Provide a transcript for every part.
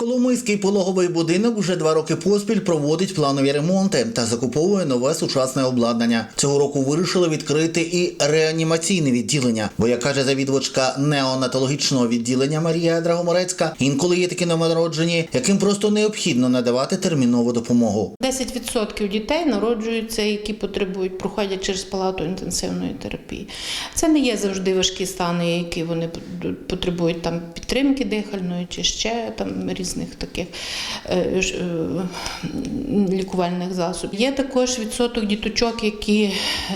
Коломийський пологовий будинок вже два роки поспіль проводить планові ремонти та закуповує нове сучасне обладнання. Цього року вирішили відкрити і реанімаційне відділення. Бо, як каже завідувачка неонатологічного відділення Марія Драгоморецька, інколи є такі новонароджені, яким просто необхідно надавати термінову допомогу. 10% дітей народжуються, які потребують, проходять через палату інтенсивної терапії. Це не є завжди важкі стани, які вони потребують там підтримки дихальної чи ще там різних таких е, е, лікувальних засобів. Є також відсоток діточок, які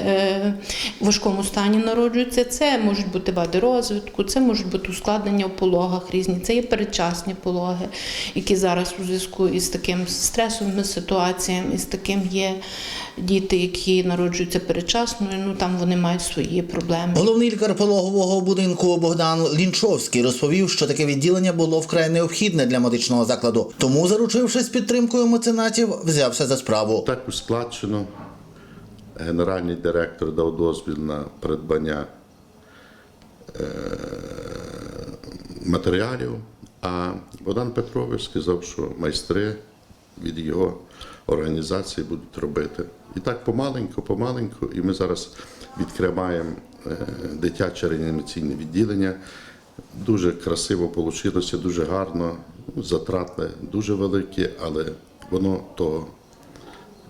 е, в важкому стані народжуються. Це можуть бути вади розвитку, це можуть бути ускладнення в пологах різні, це є передчасні пологи, які зараз у зв'язку із таким стресовими ситуаціями, із таким є діти, які народжуються передчасно, ну там вони мають свої проблеми. Головний лікар пологового будинку Богдан Лінчовський розповів, що таке відділення було вкрай необхідне для медичного закладу. Тому, заручившись підтримкою меценатів, взявся за справу. Так у складчину генеральний директор дав дозвіл на придбання е, матеріалів, а Богдан Петрович сказав, що майстри від його організації будуть робити. І так помаленьку, помаленьку, і ми зараз відкриваємо е, дитяче реанімаційне відділення. Дуже красиво вийшло, дуже гарно, затрати дуже великі, але воно того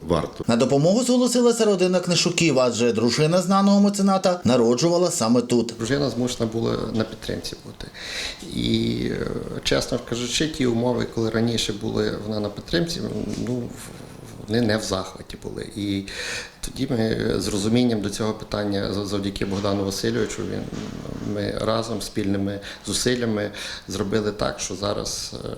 варто. На допомогу зголосилася родина Книшуків, адже дружина знаного мецената народжувала саме тут. Дружина змушена була на підтримці бути. І, е, чесно кажучи, ті умови, коли раніше були вона на підтримці, ну, вони не в захваті були. І тоді ми з розумінням до цього питання завдяки Богдану Васильовичу він, ми разом спільними зусиллями зробили так, що зараз е,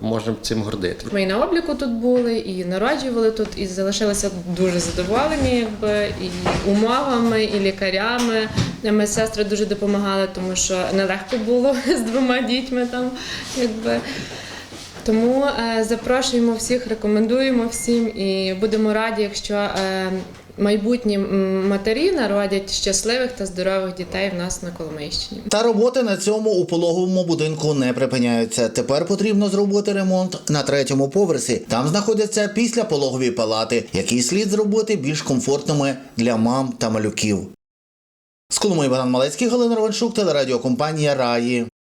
можемо цим гордити. Ми і на обліку тут були, і народжували тут, і залишилися дуже задоволені, якби і умовами, і лікарями. Медсестри дуже допомагали, тому що нелегко було з двома дітьми там, якби. Тому е, запрошуємо всіх, рекомендуємо всім і будемо раді, якщо е, майбутні матері народять щасливих та здорових дітей в нас на Коломийщині. Та роботи на цьому у пологовому будинку не припиняються. Тепер потрібно зробити ремонт на третьому поверсі. Там знаходяться післяпологові палати, які слід зробити більш комфортними для мам та малюків. З Коломиї Богдан Малецький, Галина Ровеншук, телерадіокомпанія Раї.